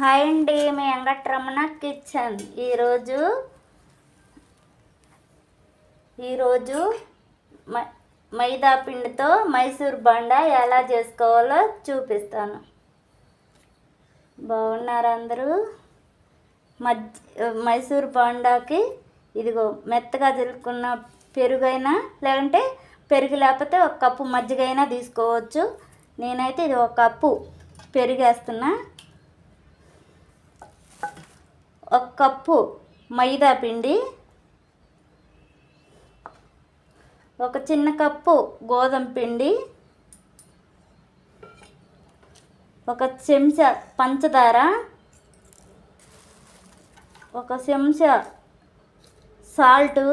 Hi అండి మీ Venkatramana kitchen. ఈరోజు ఈరోజు మ మైదా పిండితో మైసూర్ బండ ఎలా చేసుకోవాలో చూపిస్తాను. బాగున్నారు అందరూ? మధ్య మైసూర్ బొండాకి ఇదిగో మెత్తగా చిలుకున్న పెరుగైనా లేదంటే పెరుగు లేకపోతే ఒక కప్పు మజ్జిగైనా తీసుకోవచ్చు. నేనైతే ఇది ఒక కప్పు పెరిగేస్తున్నా. ఒక కప్పు మైదా పిండి ఒక చిన్న కప్పు గోధుమ పిండి ఒక చెంచా పంచదార ఒక చెంచా సాల్టు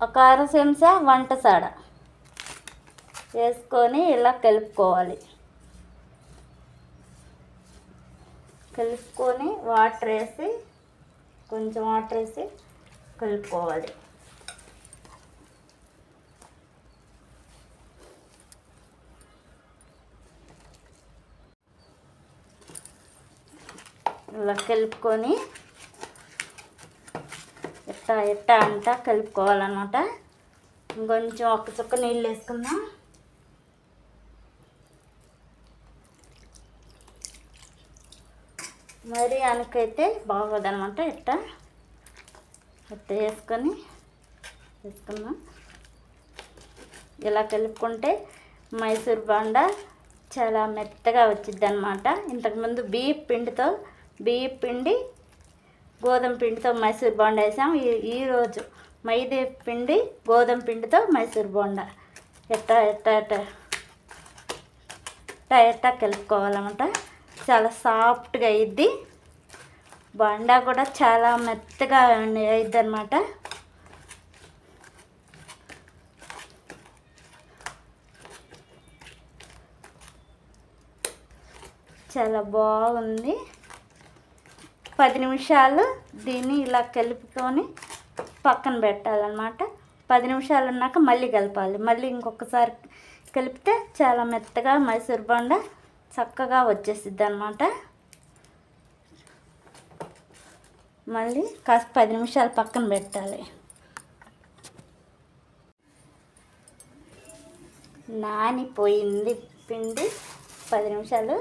ఒక అర చెంచా వంట సాడ? వేసుకొని ఇలా కలుపుకోవాలి. కలుపుకొని వాటర్ వేసి కొంచెం వాటర్ వేసి కలుపుకోవాలి. ఇలా కలుపుకొని ఎట్టా ఎట్టా అంతా కలుపుకోవాలన్నమాట. ఇంకొంచెం ఒక్క చుక్క నీళ్ళు వేసుకుందాం. మరి అనకైతే బాగోదనమాట ఇట్ట. ఇట్ట వేసుకొని వేసుకున్నాం. ఇలా కలుపుకుంటే మైసూర్ బాండ చాలా మెత్తగా వచ్చింది అనమాట ఇంతకుముందు బియ్య పిండితో బియ్య పిండి గోధుమ పిండితో మైసూర్ బోండా వేసాం. ఈ- ఈరోజు మైదే పిండి గోధుమ పిండితో మైసూర్ బోండా. ఎట్టా ఎట్టా ఎట్టా ఎట్టా ఎట్టా కలుపుకోవాలన్నమాట. చాలా సాఫ్ట్గా అయ్యిద్ది. బోండా కూడా చాలా మెత్తగా అయ్యిద్ది అనమాట చాలా బాగుంది. పది నిమిషాలు దీన్ని ఇలా కలుపుకొని పక్కన పెట్టాలన్నమాట. పది నిమిషాలు ఉన్నాక మళ్ళీ కలపాలి. మళ్ళీ ఇంకొకసారి కలిపితే చాలా మెత్తగా మైసూర్ బొండ చక్కగా వచ్చేసిద్ది అనమాట మళ్ళీ కాస్త పది నిమిషాలు పక్కన పెట్టాలి. నానిపోయింది పిండి. పది నిమిషాలు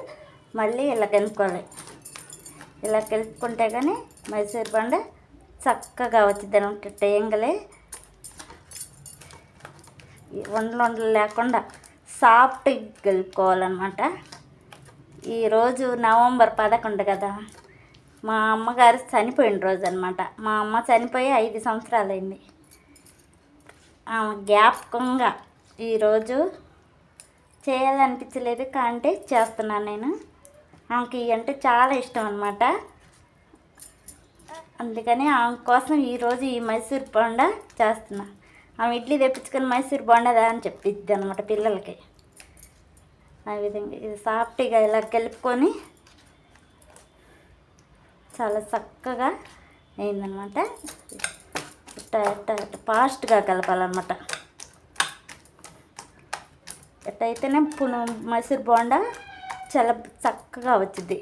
మళ్ళీ ఇలా కలుపుకోవాలి. ఇలా కలుపుకుంటే కానీ మైసూర్ పండు చక్కగా వచ్చింది అనమాట టేంగలే. వండలు వండలు లేకుండా సాఫ్ట్గా కలుపుకోవాలన్నమాట. ఈరోజు నవంబర్ పదకొండు కదా. మా అమ్మగారు చనిపోయిన రోజు అనమాట మా అమ్మ చనిపోయి ఐదు సంవత్సరాలైంది. ఆమె జ్ఞాపకంగా ఈరోజు చేయాలనిపించలేదు కానీ చేస్తున్నాను నేను. ఆమెకి అంటే చాలా ఇష్టం అనమాట అందుకని ఆమె కోసం ఈరోజు ఈ మైసూర్ బొండ చేస్తున్నా. ఆమె ఇడ్లీ తెప్పించుకొని మైసూర్ బొండదా అని చెప్పిద్ది అనమాట పిల్లలకి. ఆ విధంగా ఇది సాఫ్ట్గా ఇలా కలుపుకొని చాలా చక్కగా అయిందనమాట ఇట్ట ఇట్ట ఇట్ట ఫాస్ట్గా కలపాలన్నమాట. ఎట్టయితేనే పును మైసూర్ బోండా చాలా చక్కగా వచ్చింది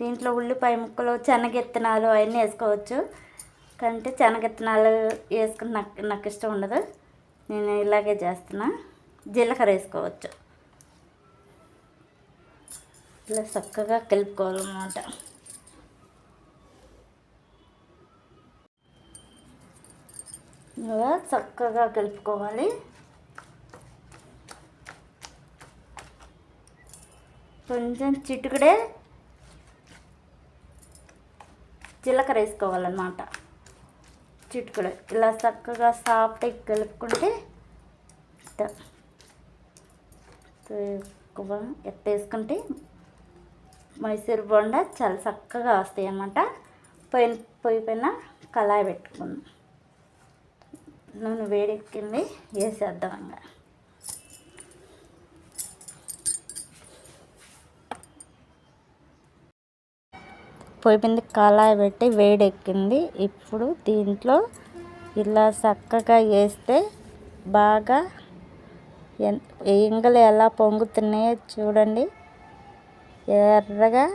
దీంట్లో ఉల్లిపాయ ముక్కలు శనగెత్తనాలు అవన్నీ వేసుకోవచ్చు. కంటే శనగెత్తనాలు వేసుకుని నాకు నాకు ఇష్టం ఉండదు. నేను ఇలాగే చేస్తున్నా. జీలకర్ర వేసుకోవచ్చు. ఇలా చక్కగా కలుపుకోవాలన్నమాట ఇలా చక్కగా కలుపుకోవాలి. కొంచెం చిటుకుడే జీలకర్ర వేసుకోవాలన్నమాట. చిటుకుడు ఇలా చక్కగా సాఫ్ట్గా కలుపుకుంటే ఎక్కువ ఎత్తేసుకుంటే మైసూర్ బొండ చాలా చక్కగా వస్తాయి అన్నమాట పొయ్యి పొయ్యి పైన కళాయి పెట్టుకుందాం. నూనె వేడెక్కింది వేసేద్దాం ఇంకా. పొయ్యి మీద కళాయి పెట్టి వేడెక్కింది. ఇప్పుడు దీంట్లో ఇలా చక్కగా వేస్తే బాగా ఎన్ ఎలా పొంగుతున్నాయో చూడండి. ఎర్రగా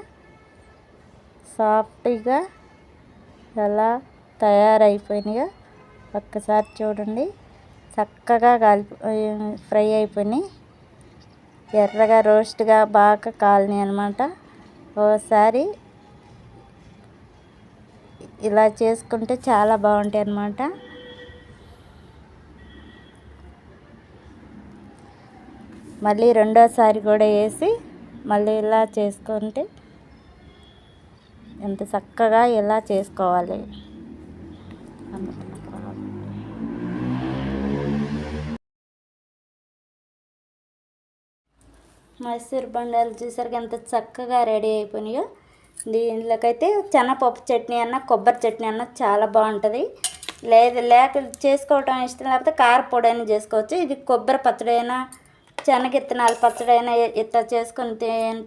సాఫ్ట్గా ఎలా తయారైపోయినాయో ఒక్కసారి చూడండి. చక్కగా కాలిపో ఫ్రై అయిపోయినాయి. ఎర్రగా రోస్ట్గా బాగా కాలినాయి అనమాట ఓసారి ఇలా చేసుకుంటే చాలా బాగుంటాయి అన్నమాట. మళ్ళీ రెండోసారి కూడా వేసి మళ్ళీ ఇలా చేసుకుంటే ఎంత చక్కగా ఇలా చేసుకోవాలి. మైసూర్ బండాలు చూసరికి ఎంత చక్కగా రెడీ అయిపోయినాయో. దీనిలోకైతే శనగపప్పు చట్నీ అన్న కొబ్బరి చట్నీ అన్న చాలా బాగుంటుంది. లేదు లేక చేసుకోవటం ఇష్టం లేకపోతే కారపొడి అయినా చేసుకోవచ్చు. ఇది కొబ్బరి పచ్చడి అయినా శనగిత్తనాల పచ్చడి అయినా ఇట్లా చేసుకొని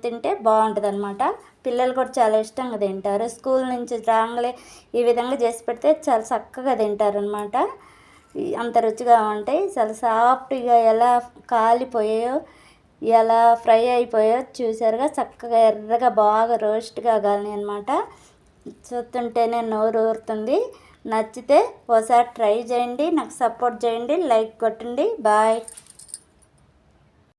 తింటే బాగుంటుంది అనమాట పిల్లలు కూడా చాలా ఇష్టంగా తింటారు. స్కూల్ నుంచి రాగానే ఈ విధంగా చేసి పెడితే చాలా చక్కగా తింటారు అనమాట అంత రుచిగా ఉంటాయి. చాలా సాఫ్ట్గా ఎలా కాలిపోయాయో ఎలా ఫ్రై అయిపోయాయో చూసారుగా చక్కగా ఎర్రగా బాగా రోస్ట్గా కాలని అనమాట చూస్తుంటేనే నోరు ఊరుతుంది. నచ్చితే ఒకసారి ట్రై చేయండి. నాకు సపోర్ట్ చేయండి. లైక్ కొట్టండి. బాయ్.